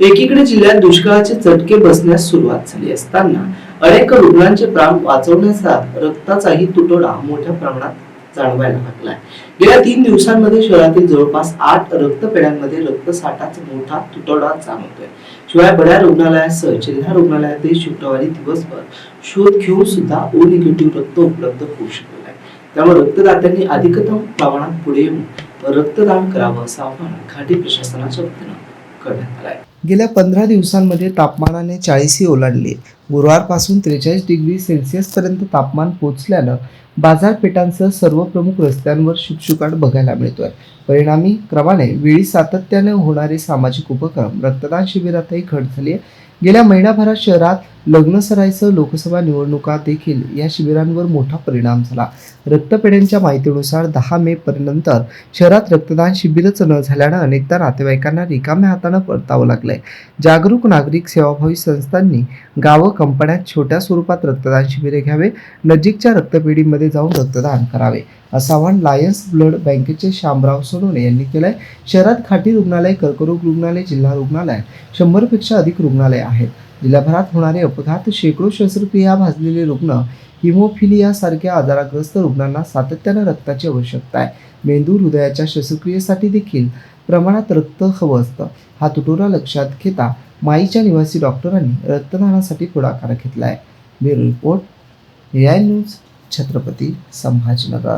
एकीकडे जिल्ह्यात दुष्काळाचे चटके बसण्यास सुरुवात झाली असताना अनेक रुग्णांचे प्राण वाचवण्याचा रक्ताचाही तुटवडा मोठ्या प्रमाणात जाणवायला लागलाय. गेल्या तीन दिवसांमध्ये शहरातील जवळपास आठ रक्तपेढ्यांमध्ये रक्तसाठाचा मोठा तुटवडा जाणवतोय. शिवाय बड्या रुग्णालयासह जिल्हा रुग्णालयातील शुक्रवारी दिवसभर शोध घेऊन सुद्धा ओ निगेटिव्ह रक्त उपलब्ध होऊ शकलं नाही त्यामुळे रक्तदात्यांनी अधिकतम प्रमाणात पुढे येऊन रक्तदान करावं असं आव्हान घाटी प्रशासनाच्या वतीनं करण्यात गेल्या पंधरा दिवसांमध्ये तापमानाने चाळीसही ओलांडली. गुरुवारपासून त्रेचाळीस डिग्री सेल्सिअस पर्यंत तापमान पोहोचल्यानं बाजारपेठांसह सर्व प्रमुख रस्त्यांवर शुकशुकाट बघायला मिळतोय. परिणामी क्रमाने वेळी सातत्याने होणारे सामाजिक उपक्रम रक्तदान शिबिरातही घट झाली आहे गेल्या महिनाभरात शहरात लग्नसरायचं लोकसभा निवडणुका देखील या शिबिरांवर मोठा परिणाम झाला. रक्तपेढ्यांच्या माहितीनुसार दहा मे पर्यंत शहरात रक्तदान शिबिरच न झाल्यानं अनेकदा नातेवाईकांना रिकाम्या हातानं परतावं लागलंय. जागरूक नागरिक सेवाभावी संस्थांनी गावं कंपन्यात छोट्या स्वरूपात रक्तदान शिबिरे घ्यावे नजीकच्या रक्तपेढीमध्ये जाऊन रक्तदान करावे असं आवाहन लायन्स ब्लड बँकेचे शामराव सोनवणे यांनी केलंय. शहरात खाटी रुग्णालय कर्करोग रुग्णालय जिल्हा रुग्णालय शंभरपेक्षा अधिक रुग्णालय आहेत. जिल्हाभरात होणारे अपघात शेकडो शस्त्रक्रिया भाजलेले रुग्ण हिमोफिलिया सारख्या आजाराग्रस्त रुग्णांना सातत्यानं रक्ताची आवश्यकता आहे. मेंदू हृदयाच्या शस्त्रक्रियेसाठी देखील प्रमाणात रक्त हवं असतं. हा तुटवडा लक्षात घेता माईच्या निवासी डॉक्टरांनी रक्तदानासाठी पुढाकार घेतला आहे bureau report A I news Chhatrapati Sambhajinagar.